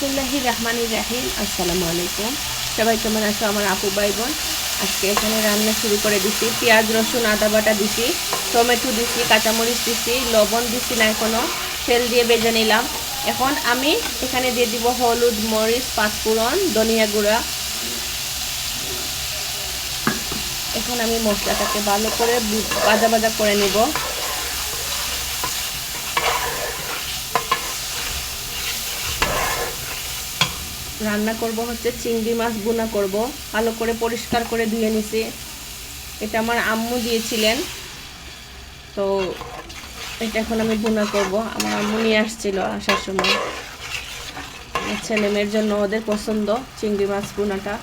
বিসমুল্লাহি রহমানি রাহিম। আসসালামু আলাইকুম। সবাই কেমন আছো? আমার আপু ভাই বোন। আজকে এখানে রান্না শুরু করে দিছি। পেঁয়াজ, রসুন, আদা বাটা দিছি, টমেটো দিছি, কাঁচামরিচ দিছি, লবণ দিছি না এখনও। তেল দিয়ে বেজে নিলাম। এখন আমি এখানে দিয়ে দিব হলুদ, মরিচ, পাঁচফোড়ন, ধনিয়া গুঁড়া। এখন আমি মশলাটাকে ভালো করে ভাজা ভাজা করে নিব। রান্না করব হচ্ছে চিংড়ি মাছ বোনা করব। ভালো করে পরিষ্কার করে ধুয়ে নিছি। এটা আমার আম্মু দিয়েছিলেন। তো এটা এখন আমি বোনা করব। আমার আম্মু নিয়ে আসছিল আসার সময়। ছেলে মেয়ের জন্য ওদের পছন্দ চিংড়ি মাছ বোনাটা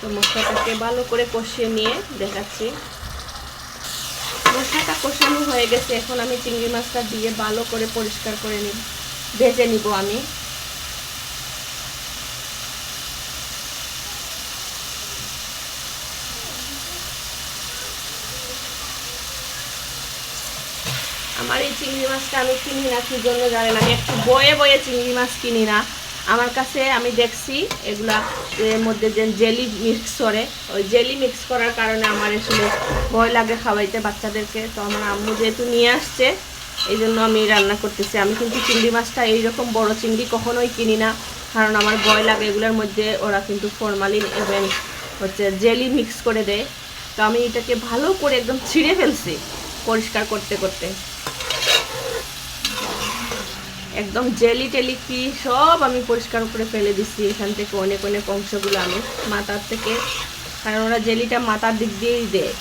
তো মশলাটাকে ভালো করে কষিয়ে নিয়ে দেখাচ্ছি। মশলাটা কষানো হয়ে গেছে। এখন আমি চিংড়ি মাছটা দিয়ে ভালো করে পরিষ্কার করে নিই। ভেজে নিব আমি। আমার এই চিংড়ি মাছটা আমি কিনি না, কি জন্য জানেন আমি একটু বয়ে বয়ে চিংড়ি মাছ কিনি না। আমার কাছে আমি দেখছি এগুলা এর মধ্যে যে জেলি মিক্স করে। ওই জেলি মিক্স করার কারণে আমার আসলে ভয় লাগে খাওয়াইতে বাচ্চাদেরকে। তো আমার আম্মু যেহেতু নিয়ে আসছে এই জন্য আমি রান্না করতেছি। আমি কিন্তু চিংড়ি মাছটা এইরকম বড় চিংড়ি কখনোই কিনি না। কারণ আমার ভয় লাগে এগুলোর মধ্যে ওরা কিন্তু ফরমালিন এবং হচ্ছে জেলি মিক্স করে দেয়। তো আমি এটাকে ভালো করে একদম ছিঁড়ে ফেলছি পরিষ্কার করতে করতে। একদম জেলি টেলি কি সব আমি পরিষ্কার করে ফেলে দিচ্ছি এখান থেকে অনেক অনেক অংশগুলো আমি মাথার থেকে। কারণ ওরা জেলিটা মাথার দিক দিয়েই দেয়।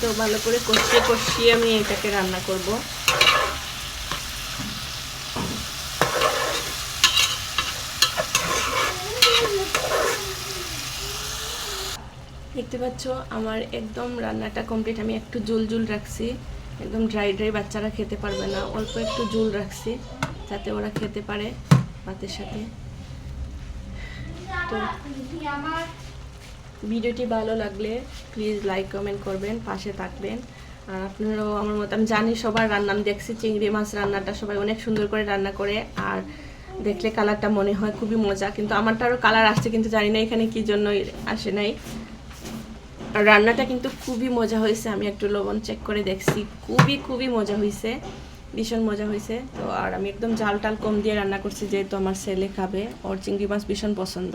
তো ভালো করে কষিয়ে কষিয়ে আমি এটাকে রান্না করব। দেখতে পাচ্ছ, আমার একদম রান্নাটা কমপ্লিট আমি একটু জুল জুল রাখছি। একদম ড্রাই ড্রাই বাচ্চারা খেতে পারবে না। অল্প একটু জুল রাখছি যাতে ওরা খেতে পারে ভাতের সাথে। তো ভিডিওটি ভালো লাগলে প্লিজ লাইক কমেন্ট করবেন, পাশে থাকবেন। আর আপনারাও আমার মতো, আমি জানি সবার রান্না, আমি দেখছি চিংড়ি মাছ রান্নাটা সবাই অনেক সুন্দর করে রান্না করে, আর দেখলে কালারটা মনে হয় খুবই মজা, কিন্তু আমারটা আরও কালার আসছে, কিন্তু জানি না এখানে কি জন্য আসে নাই। আর রান্নাটা কিন্তু খুবই মজা হয়েছে, আমি একটু লবণ চেক করে দেখছি, খুবই খুবই মজা হয়েছে, ভীষণ মজা হয়েছে। তো আর আমি একদম জাল টাল কম দিয়ে রান্না করছি, যেহেতু আমার ছেলে খাবে, ওর চিংড়ি মাছ ভীষণ পছন্দ।